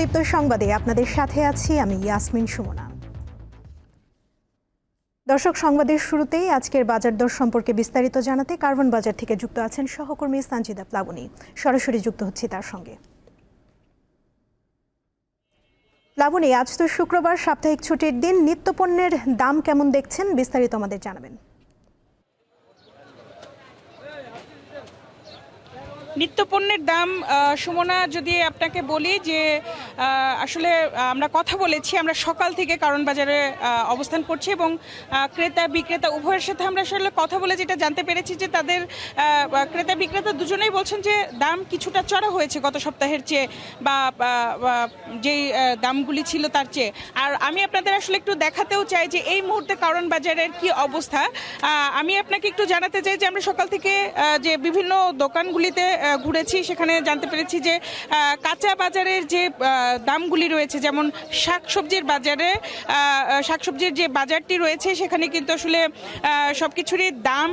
প্রদীপ্ত সংবাদে আপনাদের সাথে আছি আমি ইয়াসমিন সুমনা। দর্শক, সংবাদের শুরুতেই আজকের বাজার দর সম্পর্কে বিস্তারিত জানাতে কার্বন বাজার থেকে যুক্ত আছেন সহকর্মী সানজিদা প্লাবনী। সরাসরি যুক্ত হচ্ছি তার সঙ্গে। প্লাবনী, আজ তো শুক্রবার, সাপ্তাহিক ছুটির দিন, নিত্যপণ্যের দাম কেমন দেখছেন? বিস্তারিত আমাদের জানাবেন। নিত্যপণ্যের দাম সুমনা, যদি আপনাকে বলি যে আসলে আমরা কথা বলেছি, আমরা সকাল থেকে কারণ বাজারে অবস্থান করছি এবং ক্রেতা, বিক্রেতা উভয়ের সাথে আমরা আসলে কথা বলে যেটা জানতে পেরেছি যে তাদের ক্রেতা, বিক্রেতা দুজনেই বলছেন যে দাম কিছুটা চড়া হয়েছে গত সপ্তাহের চেয়ে বা যেই দামগুলি ছিল তার চেয়ে। আর আমি আপনাদের আসলে একটু দেখাতেও চাই যে এই মুহূর্তে কারণ বাজারের কি অবস্থা। আমি আপনাকে একটু জানাতে চাই যে আমরা সকাল থেকে যে বিভিন্ন দোকানগুলিতে ঘুরেছি সেখানে জানতে পেরেছি যে কাঁচা বাজারের যে দামগুলি রয়েছে যেমন শাকসবজির বাজারে শাকসবজির যে বাজারটি রয়েছে সেখানে কিন্তু আসলে সব কিছুরই দাম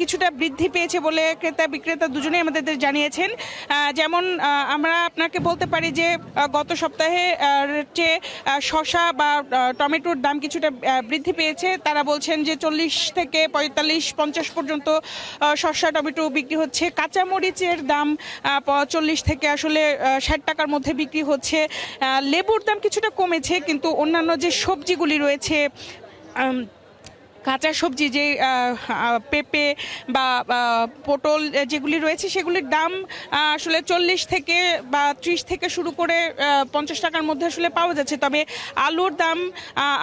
কিছুটা বৃদ্ধি পেয়েছে বলে ক্রেতা বিক্রেতা দুজনেই আমাদের জানিয়েছেন। যেমন আমরা আপনাকে বলতে পারি যে গত সপ্তাহে আহ, শসা বা টমেটোর দাম কিছুটা বৃদ্ধি পেয়েছে। তারা বলছেন যে চল্লিশ থেকে পঁয়তাল্লিশ পঞ্চাশ পর্যন্ত শসা টমেটো বিক্রি হচ্ছে। কাঁচামরিচের দাম চল্লিশ থেকে আসলে ষাট টাকার মধ্যে বিক্রি হচ্ছে। লেবুর দাম কিছুটা কমেছে, কিন্তু অন্যান্য যে সবজিগুলি রয়েছে কাঁচা সবজি যে পেঁপে বা পটল যেগুলি রয়েছে সেগুলির দাম আসলে চল্লিশ থেকে বা ত্রিশ থেকে শুরু করে পঞ্চাশ টাকার মধ্যে আসলে পাওয়া যাচ্ছে। তবে আলুর দাম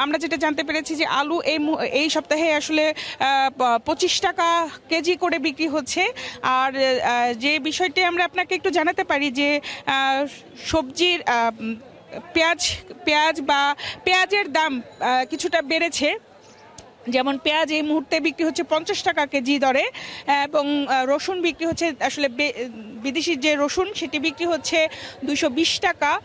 আমরা যেটা জানতে পেরেছি যে আলু এই এই সপ্তাহে আসলে পঁচিশ টাকা কেজি করে বিক্রি হচ্ছে। আর যে বিষয়টি আমরা আপনাকে একটু জানাতে পারি যে সবজির পেঁয়াজ পেঁয়াজ বা পেঁয়াজের দাম কিছুটা বেড়েছে। যেমন পেঁয়াজ এই মুহূর্তে বিক্রি হচ্ছে পঞ্চাশ টাকা কেজি দরে, এবং রসুন বিক্রি হচ্ছে, আসলে বে- বিদেশি যে রসুন সেটি বিক্রি হচ্ছে দুশো বিশ টাকা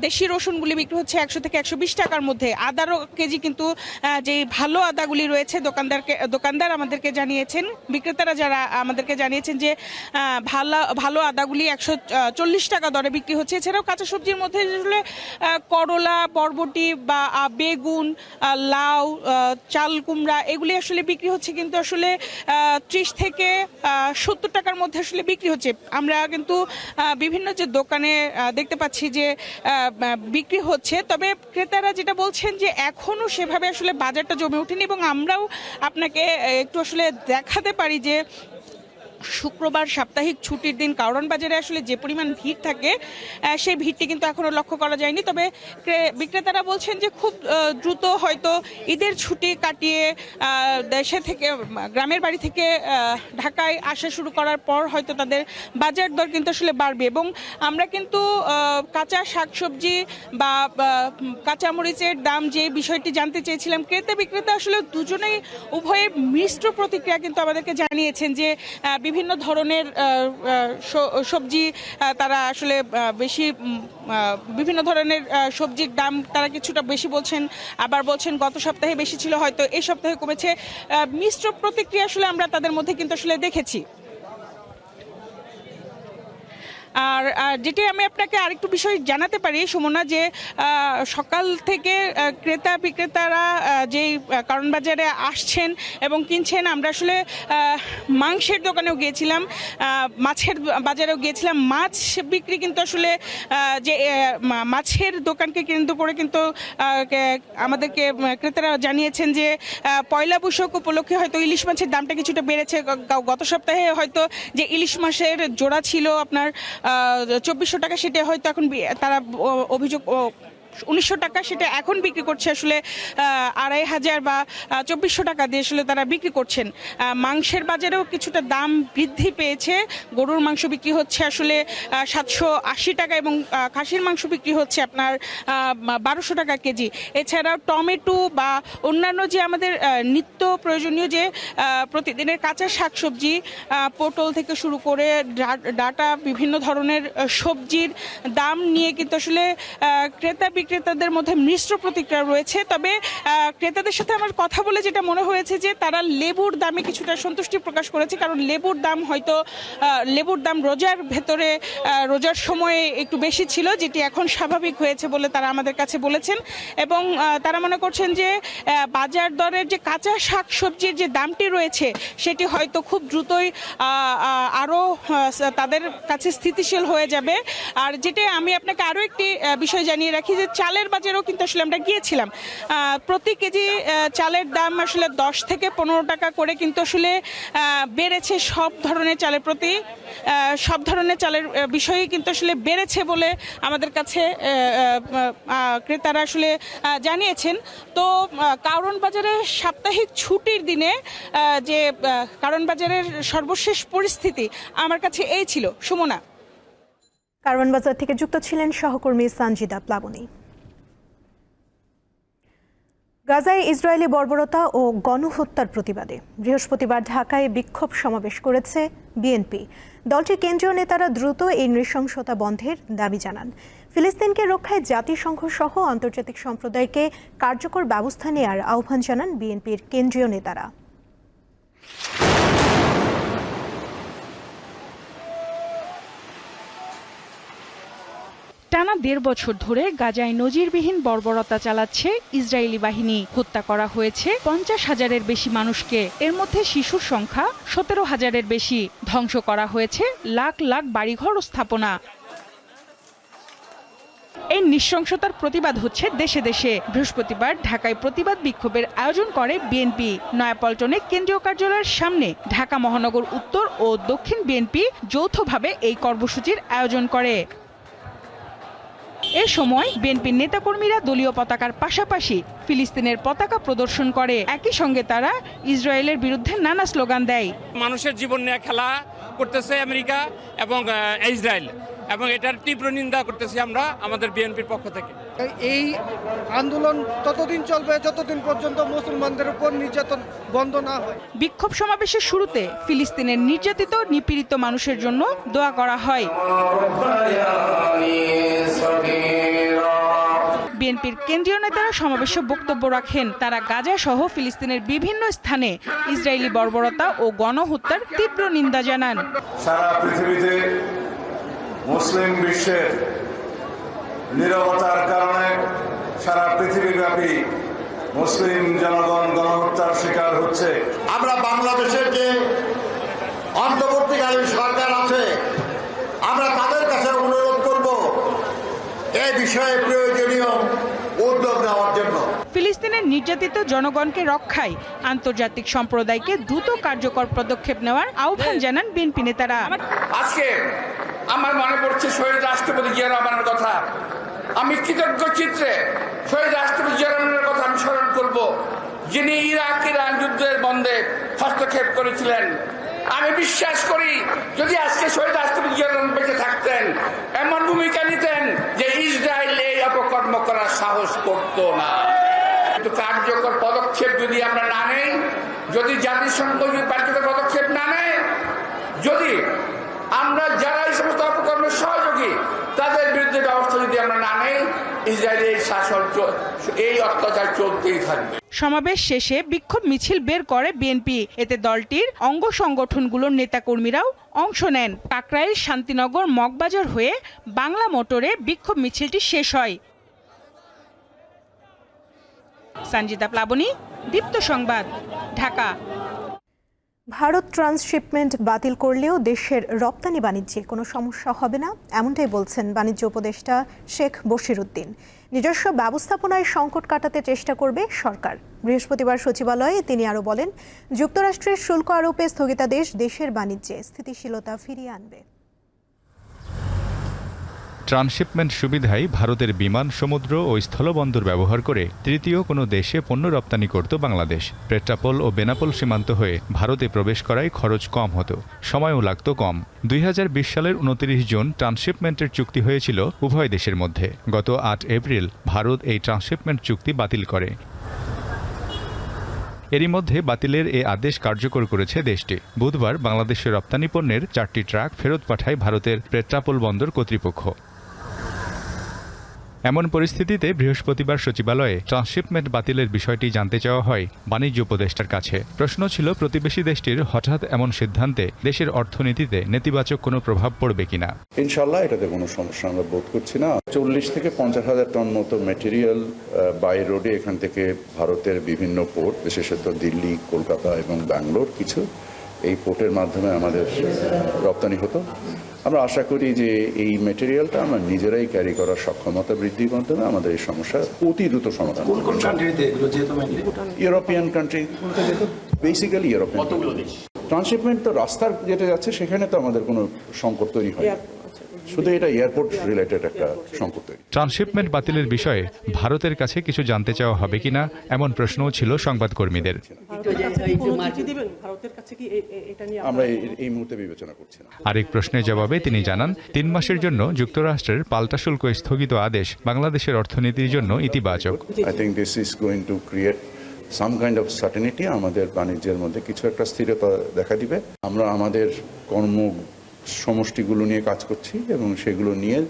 দেশি রসুনগুলি বিক্রি হচ্ছে একশো থেকে একশো বিশ টাকার মধ্যে। আদারও কেজি কিন্তু যে ভালো আদাগুলি রয়েছে, দোকানদারকে, দোকানদার আমাদেরকে জানিয়েছেন, বিক্রেতারা যারা আমাদেরকে জানিয়েছেন যে ভালো ভালো আদাগুলি একশো চল্লিশ টাকা দরে বিক্রি হচ্ছে। এছাড়াও কাঁচা সবজির মধ্যে আসলে করলা, বরবটি বা বেগুন লাউ চাল এগুলি আসলে বিক্রি হচ্ছে কিন্তু আসলে ত্রিশ থেকে সত্তর টাকার মধ্যে আসলে বিক্রি হচ্ছে। আমরা কিন্তু বিভিন্ন যে দোকানে দেখতে পাচ্ছি যে বিক্রি হচ্ছে। তবে ক্রেতারা যেটা বলছেন যে এখনও সেভাবে আসলে বাজারটা জমে ওঠেনি এবং আমরাও আপনাকে একটু আসলে দেখাতে পারি যে শুক্রবার সাপ্তাহিক ছুটির দিন কারণ বাজারে আসলে যে পরিমাণ ভিড় থাকে সেই ভিড়টি কিন্তু এখনও লক্ষ্য করা যায়নি। তবে বিক্রেতারা বলছেন যে খুব দ্রুত হয়তো ঈদের ছুটি কাটিয়ে দেশে থেকে, গ্রামের বাড়ি থেকে ঢাকায় আসা শুরু করার পর হয়তো তাদের বাজার দর কিন্তু আসলে বাড়বে। এবং আমরা কিন্তু কাঁচা শাকসবজি বা কাঁচামরিচের দাম যে বিষয়টি জানতে চেয়েছিলাম ক্রেতা বিক্রেতা আসলে দুজনেই উভয়ের মিশ্র প্রতিক্রিয়া কিন্তু আমাদেরকে জানিয়েছেন যে বিভিন্ন ধরনের সবজি তারা আসলে বেশি বিভিন্ন ধরনের সবজির দাম তারা কিছুটা বেশি বলছেন। আবার বলছেন, গত সপ্তাহে বেশি ছিল, হয়তো এই সপ্তাহে কমেছে। মিশ্র প্রতিক্রিয়া আসলে আমরা তাদের মধ্যে কিন্তু আসলে দেখেছি। আর যেটি আমি আপনাকে আরেকটু বিষয় জানাতে পারি, সুমনা, যে সকাল থেকে ক্রেতা বিক্রেতারা যেই কারণ বাজারে আসছেন এবং কিনছেন, আমরা আসলে মাংসের দোকানেও গিয়েছিলাম মাছের বাজারেও গিয়েছিলাম। মাছ বিক্রি কিন্তু আসলে যে মাছের দোকানকে কেন্দ্র করে কিন্তু আমাদেরকে ক্রেতারা জানিয়েছেন যে পয়লা বৈশাখ উপলক্ষে হয়তো ইলিশ মাছের দামটা কিছুটা বেড়েছে। গত সপ্তাহে হয়তো যে, ইলিশ মাছের জোড়া ছিল আপনার চব্বিশশো টাকা সেটা হয়তো এখন তারা অভিযোগ উনিশশো টাকা সেটা এখন বিক্রি করছে আসলে আড়াই হাজার বা চব্বিশশো টাকা দিয়ে আসলে তারা বিক্রি করছেন। মাংসের বাজারেও কিছুটা দাম বৃদ্ধি পেয়েছে। গরুর মাংস বিক্রি হচ্ছে আসলে সাতশো আশি টাকা এবং খাসির মাংস বিক্রি হচ্ছে আপনার বারোশো টাকা কেজি। এছাড়াও টমেটো বা অন্যান্য যে আমাদের নিত্য প্রয়োজনীয় যে প্রতিদিনের কাঁচা শাকসবজি পটল থেকে শুরু করে ডাটা, বিভিন্ন ধরনের সবজির দাম নিয়ে কিন্তু আসলে ক্রেতা বিক্রেতাদের মধ্যে মিশ্র প্রতিক্রিয়া রয়েছে। তবে ক্রেতাদের সাথে আমার কথা বলে যেটা মনে হয়েছে যে তারা লেবুর দামে কিছুটা সন্তুষ্টি প্রকাশ করেছে। কারণ লেবুর দাম হয়তো লেবুর দাম রোজার ভেতরে রোজার সময়ে একটু বেশি ছিল যেটি এখন স্বাভাবিক হয়েছে বলে তারা আমাদের কাছে বলেছেন। এবং তারা মনে করছেন যে বাজার দরের যে কাঁচা শাক সবজির যে দামটি রয়েছে সেটি হয়তো খুব দ্রুতই আহ, আহ, আরও আহ, তাদের কাছে স্থিতিশীল হয়ে যাবে। আর যেটা আমি আপনাকে আরও একটি বিষয় জানিয়ে রাখি যে চালের বাজারেও কিন্তু আসলে আমরা গিয়েছিলাম। প্রতি কেজি চালের দাম আসলে দশ থেকে পনেরো টাকা করে কিন্তু আসলে বেড়েছে সব ধরনের চালের প্রতি। সব ধরনের চালের আহ, বিষয়ই কিন্তু আসলে বেড়েছে বলে আমাদের কাছে ক্রেতারা আসলে জানিয়েছেন। তো কারণ বাজারে সাপ্তাহিক ছুটির দিনে যে কারণ বাজারের সর্বশেষ পরিস্থিতি আমার কাছে এই ছিল সুমনা। কারওয়ান বাজার থেকে যুক্ত ছিলেন সহকর্মী সানজিদা প্লাবনী। গাজায় ইসরায়েলি বর্বরতা ও গণহত্যার প্রতিবাদে বৃহস্পতিবার ঢাকায় বিক্ষোভ সমাবেশ করেছে বিএনপি। দলটির কেন্দ্রীয় নেতারা দ্রুত এই নৃশংসতা বন্ধের দাবি জানান। ফিলিস্তিনকে রক্ষায় জাতিসংঘ সহ আন্তর্জাতিক সম্প্রদায়কে কার্যকর ব্যবস্থা নেয়ার আহ্বান জানান বিএনপির কেন্দ্রীয় নেতারা। টানা দেড় বছর ধরে গাজায় নজিরবিহীন বর্বরতা চালাচ্ছে ইসরায়েলি বাহিনী। হত্যা করা হয়েছে পঞ্চাশ হাজারের বেশি মানুষকে। এর মধ্যে শিশুর সংখ্যা সতেরো হাজারের বেশি। ধ্বংস করা হয়েছে লাখ লাখ বাড়িঘর ও স্থাপনা। এই নৃশংসতার প্রতিবাদ হচ্ছে দেশে দেশে। বৃহস্পতিবার ঢাকায় প্রতিবাদ বিক্ষোভের আয়োজন করে বিএনপি। নয়াপল্টনে কেন্দ্রীয় কার্যালয়ের সামনে ঢাকা মহানগর উত্তর ও দক্ষিণ বিএনপি যৌথভাবে এই কর্মসূচির আয়োজন করে। এ সময় বিএনপির নেতাকর্মীরা দলীয় পতাকার পাশাপাশি ফিলিস্তিনের পতাকা প্রদর্শন করে। একই সঙ্গে তারা ইসরায়েলের বিরুদ্ধে নানা স্লোগান দেয়। মানুষের জীবন নিয়ে খেলা করতেছে আমেরিকা এবং ইসরায়েল এবং এটার তীব্র নিন্দা করতেছি আমরা আমাদের বিএনপির পক্ষ থেকে। এই আন্দোলন ততদিন চলবে যতদিন পর্যন্ত মুসলমানদের উপর নির্যাতন বন্ধ না হয়। বিক্ষোভ সমাবেশের শুরুতে ফিলিস্তিনের নির্যাতিত নিপীড়িত মানুষের জন্য দোয়া করা হয়। বিএনপির কেন্দ্রীয় নেতারা সমাবেশে বক্তব্য রাখেন। তারা গাজা সহ ফিলিস্তিনের বিভিন্ন স্থানে ইসরায়েলি বর্বরতা ও গণহত্যার তীব্র নিন্দা জানান। সারা পৃথিবীতে মুসলিম বিশ্বের নিরবতার কারণে সারা পৃথিবীব্যাপী মুসলিম জনগণ গণহত্যার শিকার হচ্ছে। আমরা বাংলাদেশের যে অন্তর্বর্তীকালীন সরকার আছে আমরা তাদের কাছে অনুরোধ করব এই বিষয়ে প্রয়োজনীয় উদ্যোগ নেওয়ার জন্য ফিলিস্তিনের নির্যাতিত জনগণকে রক্ষায় আন্তর্জাতিক সম্প্রদায়কে দ্রুত কার্যকর পদক্ষেপ নেওয়ার আহ্বান জানান বিএনপি নেতারা। আজকে আমার মনে পড়ছে শহীদ রাষ্ট্রপতি জিয়া কথা। আমি কৃতজ্ঞ চিত্রে শহীদ রাষ্ট্রপতি জিয়া কথা আমি স্মরণ করব, যিনি ইরাক ইরান যুদ্ধের বন্ধে হস্তক্ষেপ করেছিলেন। আমি বিশ্বাস করি, যদি আজকে শহীদ রাষ্ট্রপতি জিয়া বেঁচে থাকতেন, এমন ভূমিকা নিতেন যে ইসরায়েল এই অপকর্ম করার সাহস করত না। কিন্তু কার্যকর পদক্ষেপ যদি আমরা না নেই, যদি জাতিসংঘ যদি কার্যকর পদক্ষেপ না নেয় যদি আমরা যারা এই সমস্ত অপকর্মের সহযোগী, তাদের বিরুদ্ধে ব্যবস্থা যদি আমরা না নেই, ইসরায়েলের শাসন এই অত্যাচার চলতেই থাকবে। সমাবেশ শেষে বিক্ষোভ মিছিল বের করে বিএনপি। এতে দলটির অঙ্গ সংগঠনগুলোর নেতাকর্মীরাও অংশ নেন। কাকরাইল শান্তিনগর মগবাজার হয়ে বাংলা মোটরে বিক্ষোভ মিছিলটি শেষ হয়। সঞ্জিতা প্লাবনী, দীপ্ত সংবাদ, ঢাকা। ভারত ট্রান্সশিপমেন্ট বাতিল করলেও দেশের রপ্তানি বাণিজ্যে কোনো সমস্যা হবে না, এমনটাই বলছেন বাণিজ্য উপদেষ্টা শেখ বশিরুদ্দিন। নিজস্ব ব্যবস্থাপনায় সংকট কাটাতে চেষ্টা করবে সরকার। বৃহস্পতিবার সচিবালয়ে তিনি আরও বলেন, যুক্তরাষ্ট্রের শুল্ক আরোপে স্থগিতাদেশ দেশের বাণিজ্যে স্থিতিশীলতা ফিরিয়ে আনবে। ট্রান্সশিপমেন্ট সুবিধায় ভারতের বিমান, সমুদ্র ও স্থলবন্দর ব্যবহার করে তৃতীয় কোনো দেশে পণ্য রপ্তানি করত বাংলাদেশ। পেট্রাপোল ও বেনাপোল সীমান্ত হয়ে ভারতে প্রবেশ করায় খরচ কম হতো, সময়ও লাগত কম। দুই হাজার বিশ সালের উনত্রিশ জুন ট্রান্সশিপমেন্টের চুক্তি হয়েছিল উভয় দেশের মধ্যে। গত আট এপ্রিল ভারত এই ট্রান্সশিপমেন্ট চুক্তি বাতিল করে। এরই মধ্যে বাতিলের এ আদেশ কার্যকর করেছে দেশটি। বুধবার বাংলাদেশের রপ্তানি পণ্যের চারটি ট্রাক ফেরত পাঠায় ভারতের পেট্রাপোল বন্দর কর্তৃপক্ষ। এমন পরিস্থিতিতে বৃহস্পতিবার সচিবালয়ে ট্রান্সশিপমেন্ট বাতিলের বিষয়টি জানতে চাওয়া হয় বাণিজ্য উপদেষ্টার কাছে। প্রশ্ন ছিল, প্রতিবেশী দেশটির হঠাৎ এমন সিদ্ধান্তে দেশের অর্থনীতিতে নেতিবাচক কোনো প্রভাব পড়বে কিনা? ইনশাল্লাহ এটাতে কোনো সমস্যা আমরা বোধ করছি না। চল্লিশ থেকে পঞ্চাশ হাজার টন মতো মেটেরিয়াল বাই রোডে এখান থেকে ভারতের বিভিন্ন পোর্ট বিশেষত দিল্লি, কলকাতা এবং ব্যাঙ্গালোর, কিছু এই পোর্টের মাধ্যমে আমাদের রপ্তানি হতো। আমরা আশা করি যে এই মেটেরিয়ালটা আমরা নিজেরাই ক্যারি করার সক্ষমতা বৃদ্ধির মাধ্যমে আমাদের এই সমস্যার অতি দ্রুত সমাধান? ইউরোপিয়ান কান্ট্রি যেহেতু বেসিক্যালি ইউরোপিয়ান ট্রান্সশিপমেন্ট তো রাস্তার যেটা যাচ্ছে সেখানে তো আমাদের কোনো সংকট তৈরি হয় না। শুধু এটা এয়ারপোর্ট রিলেটেড একটা সংকট তৈরি ট্রান্সশিপমেন্ট বাতিলের বিষয়ে ভারতের কাছে কিছু জানতে চাওয়া হবে কিনা এমন প্রশ্নও ছিল সংবাদকর্মীদের। আমরা এই- মুহূর্তে বিবেচনা করছি না। আরেক প্রশ্নের জবাবে তিনি জানান তিন মাসের জন্য যুক্তরাষ্ট্রের পাল্টা শুল্ক স্থগিত আদেশ বাংলাদেশের অর্থনীতির জন্য ইতিবাচক। I think this is going to create some kind of certainty আমাদের বাণিজ্যের মধ্যে। কিছু একটা স্থিরতা দেখা দিবে। আমরা আমাদের কর্ম সমষ্টিগুলো নিয়ে কাজ করছি এবং সেগুলো নিয়ে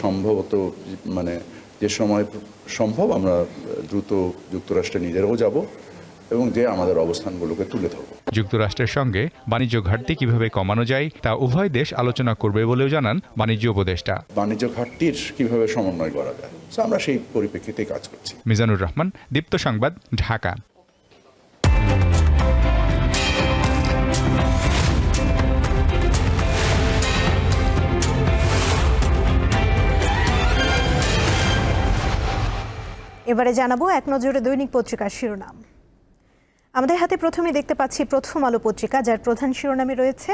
সম্ভবত মানে যে সময় সম্ভব আমরা দ্রুত যুক্তরাষ্ট্রে নিজেরাও যাব এবং যে আমাদের অবস্থানগুলোকে তুলে ধরবো। যুক্তরাষ্ট্রের সঙ্গে বাণিজ্য ঘাটতি কীভাবে কমানো যায় তা উভয় দেশ আলোচনা করবে বলেও জানান বাণিজ্য উপদেষ্টা। বাণিজ্য ঘাটতির কীভাবে সমন্বয় করা যায়? আমরা সেই পরিপ্রেক্ষিতেই কাজ করছি। মিজানুর রহমান দীপ্ত সংবাদ ঢাকা। এবারে জানাব এক নজরে দৈনিক পত্রিকার শিরোনাম। আমাদের হাতে প্রথমে দেখতে পাচ্ছি প্রথম আলো পত্রিকা, যার প্রধান শিরোনামে রয়েছে,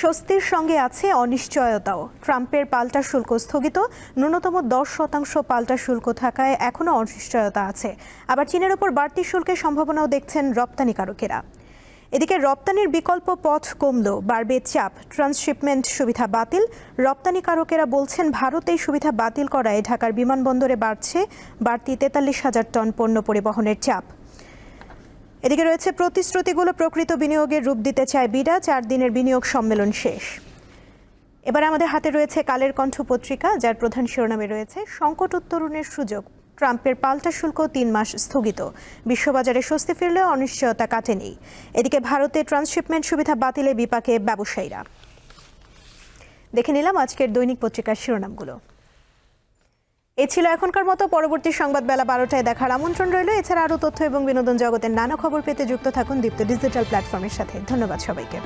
স্বস্তির সঙ্গে আছে অনিশ্চয়তাও। ট্রাম্পের পাল্টা শুল্ক স্থগিত, ন্যূনতম দশ শতাংশ পাল্টা শুল্ক থাকায় এখনও অনিশ্চয়তা আছে। আবার চীনের ওপর বাড়তি শুল্কের সম্ভাবনাও দেখছেন রপ্তানিকারকেরা। এদিকে রপ্তানির বিকল্প পথ কমলেও বাড়বে চাপ, ট্রান্সশিপমেন্ট সুবিধা বাতিল। রপ্তানিকারকেরা বলছেন ভারত এই সুবিধা বাতিল করায় ঢাকার বিমানবন্দরে বাড়ছে, বাড়তি তেতাল্লিশ হাজার টন পণ্য পরিবহনের চাপ। এদিকে রয়েছে, প্রতিশ্রুতিগুলো প্রকৃত বিনিয়োগের রূপ দিতে চায় বিডা, চার দিনের বিনিয়োগ সম্মেলন শেষ। এবার আমাদের হাতে রয়েছে কালের কণ্ঠ পত্রিকা, যার প্রধান শিরোনামে রয়েছে, সংকট উত্তরণের সুযোগ। ট্রাম্পের পাল্টা শুল্ক তিন মাস স্থগিত। বিশ্ববাজারে স্বস্তি ফিরলেও অনিশ্চয়তা কাটেনি। এদিকে ভারতে ট্রান্সশিপমেন্ট সুবিধা বাতিলে বিপাকে ব্যবসায়ীরা। দেখে নিলাম আজকের দৈনিক পত্রিকার শিরোনামগুলো। এ ছিল এখনকার মতো। পরবর্তী সংবাদ বেলা বারোটায় দেখার আমন্ত্রণ রইল। এছাড়া আরও তথ্য এবং বিনোদন জগতের নানা খবর পেতে যুক্ত থাকুন দীপ্ত ডিজিটাল প্ল্যাটফর্মের সাথে। ধন্যবাদ সবাইকে।